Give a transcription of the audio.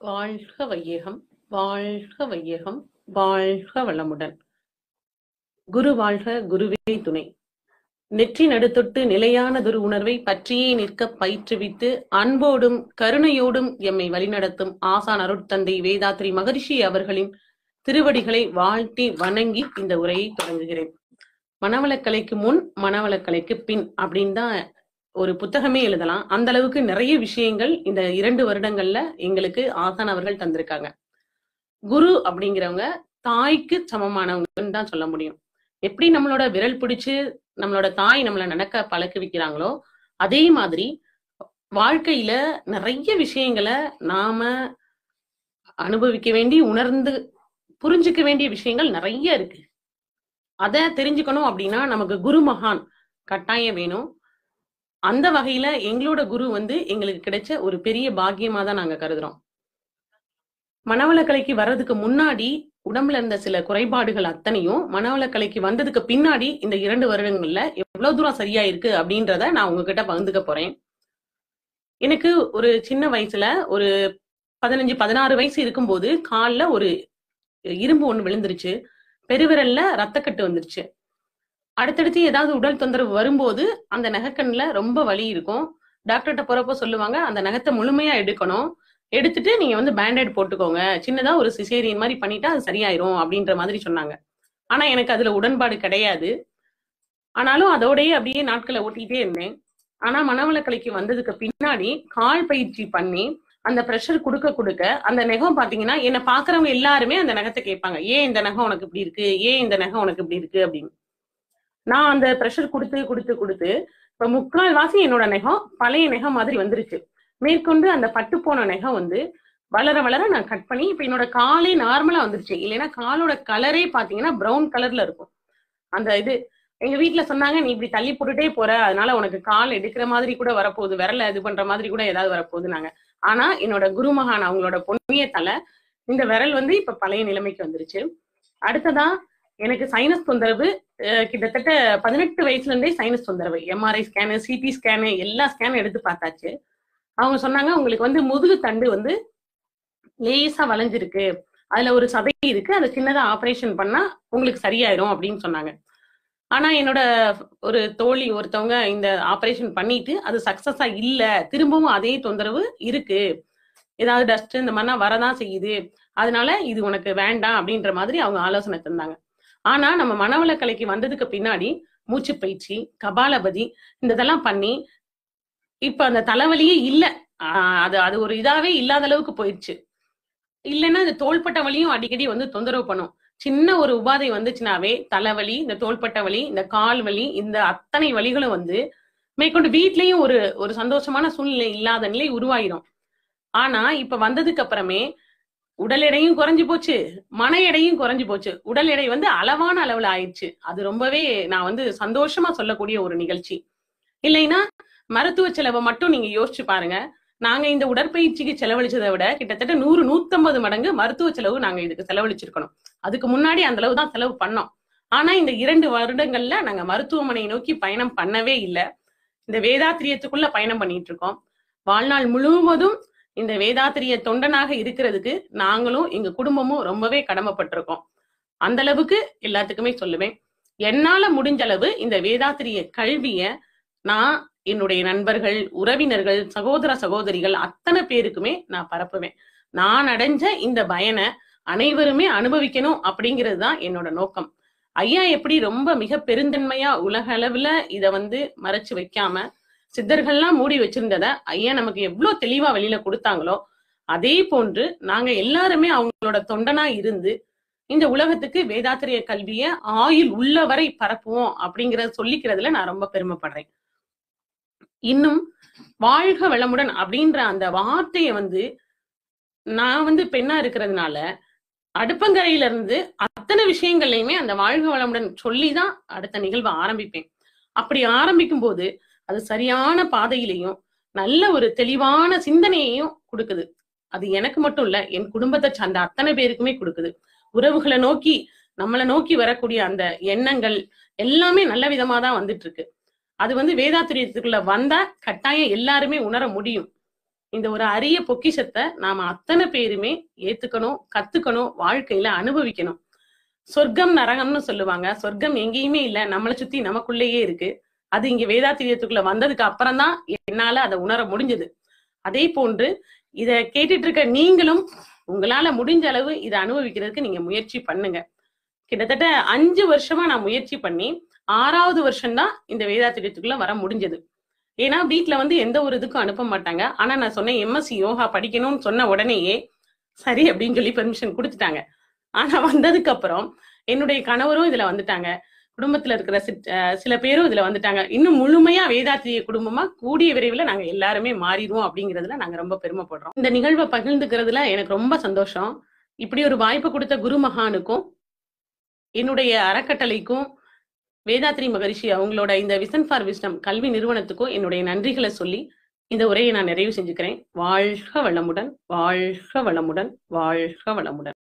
வாழ்க வையகம் வாழ்க வையகம் வாழ்க வளமுடன். குரு வாழ்க குருவே துணை. நெற்றி நடுத்தொட்டு நிலையானதொரு உணர்வை பற்றியே நிற்க பயிற்றுவித்து அன்போடும் கருணையோடும் எம்மை வழிநடத்தும் ஆசான் அருட்தந்தை வேதாத்ரி மகரிஷி அவர்களின் திருவடிகளை வாழ்த்தி வணங்கி இந்த உரையை தொடங்குகிறேன். மனவளக்கலைக்கு முன் மனவளக்கலைக்கு பின் அப்படின்னு தான் ஒரு புத்தகமே எழுதலாம். அந்த அளவுக்கு நிறைய விஷயங்கள் இந்த இரண்டு வருடங்கள்ல எங்களுக்கு ஆசான் அவர்கள் தந்திருக்காங்க. குரு அப்படிங்கிறவங்க தாய்க்கு சமமானவங்கன்னு தான் சொல்ல முடியும். எப்படி நம்மளோட விரல் பிடிச்சு நம்மளோட தாய் நம்மளை நடக்க பழக்க வைக்கிறாங்களோ அதே மாதிரி வாழ்க்கையில நிறைய விஷயங்களை நாம அனுபவிக்க வேண்டி உணர்ந்து புரிஞ்சுக்க வேண்டிய விஷயங்கள் நிறைய இருக்கு. அதை தெரிஞ்சுக்கணும் அப்படின்னா நமக்கு குரு மகான் கட்டாயம் வேணும். அந்த வகையில எங்களோட குரு வந்து எங்களுக்கு கிடைச்ச ஒரு பெரிய பாக்கியமா தான் நாங்க கருதுறோம். மனவளக்கலைக்கு வர்றதுக்கு முன்னாடி உடம்புல இருந்த சில குறைபாடுகள் அத்தனையும் மனவளக்கலைக்கு வந்ததுக்கு பின்னாடி இந்த இரண்டு வருடங்கள்ல எவ்வளவு தூரம் சரியா இருக்கு அப்படின்றத நான் உங்ககிட்ட பகிர்ந்துக்க போறேன். எனக்கு ஒரு சின்ன வயசுல ஒரு பதினஞ்சு பதினாறு வயசு இருக்கும்போது காலில் ஒரு இரும்பு ஒன்று விழுந்துருச்சு. பெருவிரல்ல ரத்தக்கட்டு வந்துருச்சு. அடுத்தடுத்து ஏதாவது உடல் தொந்தரவு வரும்போது அந்த நகைக்கண்ணில் ரொம்ப வலி இருக்கும். டாக்டர்கிட்ட போறப்போ சொல்லுவாங்க அந்த நகத்தை முழுமையா எடுக்கணும். எடுத்துட்டு நீங்க வந்து பேண்டேட் போட்டுக்கோங்க. சின்னதா ஒரு சிசேரியன் மாதிரி பண்ணிட்டா அது சரியாயிரும் அப்படின்ற மாதிரி சொன்னாங்க. ஆனா எனக்கு அதுல உடன்பாடு கிடையாது. ஆனாலும் அதோடயே அப்படியே நாட்களை ஓட்டிகிட்டே இருந்தேன். ஆனா மனவளக்கலைக்கு வந்ததுக்கு பின்னாடி கால் பயிற்சி பண்ணி அந்த ப்ரெஷர் கொடுக்க கொடுக்க அந்த நகம் பாத்தீங்கன்னா என்னை பாக்குறவங்க எல்லாருமே அந்த நகத்தை கேட்பாங்க. ஏன் இந்த நகம் உனக்கு இப்படி இருக்கு? ஏன் இந்த நகம் உனக்கு இப்படி இருக்கு? அப்படின்னு. நான் அந்த ப்ரெஷர் கொடுத்து கொடுத்து கொடுத்து இப்ப முக்கால் வாசி என்னோட நெகம் பழைய நெகம் மாதிரி வந்துருச்சு. மேற்கொண்டு அந்த பட்டு போன நெகம் வந்து வளர வளர நான் கட் பண்ணி இப்ப என்னோட காலே நார்மலா வந்துருச்சு. இல்லைன்னா காலோட கலரே பாத்தீங்கன்னா ப்ரௌன் கலர்ல இருக்கும். அந்த இது எங்க வீட்டுல சொன்னாங்க நீ இப்படி தள்ளி போட்டுட்டே போற. அதனால உனக்கு கால் எடுக்கிற மாதிரி கூட வரப்போகுது. விரல இது பண்ற மாதிரி கூட ஏதாவது வரப்போகுது நாங்க ஆனா என்னோட குருமகான் அவங்களோட பொன்னிய தலை இந்த விரல் வந்து இப்ப பழைய நிலைமைக்கு வந்துருச்சு. அடுத்ததா எனக்கு சைனஸ் தொந்தரவு கிட்டத்தட்ட பதினெட்டு வயசுல இருந்தே சைனஸ் தொந்தரவு எம்ஆர்ஐ ஸ்கேனு சிடி ஸ்கேனு எல்லா ஸ்கேனும் எடுத்து பார்த்தாச்சு. அவங்க சொன்னாங்க உங்களுக்கு வந்து முதுகு தண்டு வந்து லேசா வளைஞ்சிருக்கு. அதுல ஒரு சதை இருக்கு. அதை சின்னதா ஆபரேஷன் பண்ணா உங்களுக்கு சரியாயிரும் அப்படின்னு சொன்னாங்க. ஆனா என்னோட ஒரு தோழி ஒருத்தவங்க இந்த ஆப்ரேஷன் பண்ணிட்டு அது சக்சஸா இல்ல. திரும்பவும் அதே தொந்தரவு இருக்கு. ஏதாவது டஸ்ட் இந்த மாதிரிலாம் வரதான் செய்யுது. அதனால இது உனக்கு வேண்டாம் அப்படின்ற மாதிரி அவங்க ஆலோசனை தந்தாங்க. ஆனா நம்ம மனவளக்கலைக்கு வந்ததுக்கு பின்னாடி மூச்சு பயிற்சி கபாலபதி இந்த இதெல்லாம் பண்ணி இப்ப அந்த தலைவலியே இல்ல. அது அது ஒரு இதாவே இல்லாத அளவுக்கு போயிடுச்சு. இல்லைன்னா இந்த தோள்பட்ட வலியும் அடிக்கடி வந்து தொந்தரவு பண்ணும். சின்ன ஒரு உபாதை வந்துச்சுனாவே தலைவலி இந்த தோள்பட்ட வலி இந்த கால் வலி இந்த அத்தனை வலிகளும் வந்து மேற்கொண்டு வீட்லயும் ஒரு ஒரு சந்தோஷமான சூழ்நிலை இல்லாத நிலை உருவாயிரும். ஆனா இப்ப வந்ததுக்கு அப்புறமே உடல் எடையும் குறைஞ்சு போச்சு மன எடையும் குறைஞ்சு போச்சு. உடல் எடை வந்து அளவான அளவுல ஆயிடுச்சு. அது ரொம்பவே நான் வந்து சந்தோஷமா சொல்லக்கூடிய ஒரு நிகழ்ச்சி. இல்லைன்னா மருத்துவ செலவை மட்டும் நீங்க யோசிச்சு பாருங்க. நாங்க இந்த உடற்பயிற்சிக்கு செலவழிச்சதை விட கிட்டத்தட்ட நூறு நூத்தம்பது மடங்கு மருத்துவ செலவு நாங்க இதுக்கு செலவழிச்சிருக்கணும். அதுக்கு முன்னாடி அந்த அளவு தான் செலவு பண்ணோம். ஆனா இந்த இரண்டு வருடங்கள்ல நாங்க மருத்துவமனையை நோக்கி பயணம் பண்ணவே இல்லை. இந்த வேதாத்திரியத்துக்குள்ள பயணம் பண்ணிட்டு இருக்கோம். வாழ்நாள் முழுவதும் இந்த வேதாத்திரிய தொண்டனாக இருக்கிறதுக்கு நாங்களும் எங்க குடும்பமும் ரொம்பவே கடமைப்பட்டிருக்கோம். அந்த அளவுக்கு எல்லாத்துக்குமே சொல்லுவேன். என்னால முடிஞ்ச அளவு இந்த வேதாத்திரிய கல்விய நான் என்னுடைய நண்பர்கள் உறவினர்கள் சகோதர சகோதரிகள் அத்தனை பேருக்குமே நான் பரப்புவேன். நான் அடைஞ்ச இந்த பயனை அனைவருமே அனுபவிக்கணும் அப்படிங்கிறது தான் என்னோட நோக்கம். ஐயா எப்படி ரொம்ப மிக பெருந்தன்மையா உலக அளவுல இத வந்து மறைச்சு வைக்காம சித்தர்கள்லாம் மூடி வச்சிருந்தத ஐயா நமக்கு எவ்வளவு தெளிவா வெளியில கொடுத்தாங்களோ அதே போன்று நாங்க எல்லாருமே அவங்களோட தொண்டனா இருந்து இந்த உலகத்துக்கு வேதாத்திரிய கல்விய ஆயுள் உள்ளவரை பரப்புவோம் அப்படிங்கறத சொல்லிக்கிறதுல நான் ரொம்ப பெருமைப்படுறேன். இன்னும் வாழ்க வளமுடன் அப்படின்ற அந்த வார்த்தையை வந்து நான் வந்து பெண்ணா இருக்கிறதுனால அடுப்பங்கரையில இருந்து அத்தனை விஷயங்கள்லயுமே அந்த வாழ்க வளமுடன் சொல்லிதான் அடுத்த நிகழ்வை ஆரம்பிப்பேன். அப்படி ஆரம்பிக்கும் போது அது சரியான பாதையிலையும் நல்ல ஒரு தெளிவான சிந்தனையையும் கொடுக்குது. அது எனக்கு மட்டும் இல்ல என் குடும்பத்தை சார்ந்த அத்தனை பேருக்குமே கொடுக்குது. உறவுகளை நோக்கி நம்மளை நோக்கி வரக்கூடிய அந்த எண்ணங்கள் எல்லாமே நல்ல விதமா தான் வந்துட்டு இருக்கு அது வந்து வேதாத்திரியத்துக்குள்ள வந்தா கட்டாயம் எல்லாருமே உணர முடியும். இந்த ஒரு அரிய பொக்கிஷத்தை நாம அத்தனை பேருமே ஏத்துக்கணும் கத்துக்கணும் வாழ்க்கையில அனுபவிக்கணும். சொர்க்கம் நரகம்னு சொல்லுவாங்க. சொர்க்கம் எங்கேயுமே இல்ல. நம்மளை சுத்தி நமக்குள்ளேயே இருக்கு. அது இங்க வேதாத்திரியத்துக்குள்ள வந்ததுக்கு அப்புறம் தான் என்னால அதை உணர முடிஞ்சது. அதே போன்று இத கேட்டுட்டு இருக்க நீங்களும் உங்களால முடிஞ்ச அளவு இதை அனுபவிக்கிறதுக்கு நீங்க முயற்சி பண்ணுங்க. கிட்டத்தட்ட அஞ்சு வருஷமா நான் முயற்சி பண்ணி ஆறாவது வருஷம் தான் இந்த வேதாத்திரியத்துக்குள்ள வர முடிஞ்சது. ஏன்னா வீட்டுல வந்து எந்த ஒரு இதுக்கும் அனுப்ப மாட்டாங்க. ஆனா நான் சொன்னேன் எம்எஸ்சி யோகா படிக்கணும்னு சொன்ன உடனேயே சரி அப்படின்னு சொல்லி பெர்மிஷன் கொடுத்துட்டாங்க. ஆனா வந்ததுக்கு அப்புறம் என்னுடைய கணவரும் இதுல வந்துட்டாங்க. குடும்பத்துல இருக்கிற சில பேரும் இதுல வந்துட்டாங்க. இன்னும் முழுமையா வேதாத்திரிய குடும்பமா கூடிய விரைவில் நாங்க எல்லாருமே மாறிடுவோம் அப்படிங்கறதுல நாங்க ரொம்ப பெருமைப்படுறோம். இந்த நிகழ்வை பகிர்ந்துக்கிறதுல எனக்கு ரொம்ப சந்தோஷம். இப்படி ஒரு வாய்ப்பு கொடுத்த குரு மகானுக்கும் என்னுடைய அறக்கட்டளைக்கும் வேதாத்ரி மகரிஷி அவங்களோட இந்த விசன் ஃபார் விஸ்டம் கல்வி நிறுவனத்துக்கும் என்னுடைய நன்றிகளை சொல்லி இந்த உரையை நான் நிறைவு செஞ்சுக்கிறேன். வாழ்க வளமுடன் வாழ்க வளமுடன் வாழ்க வளமுடன்.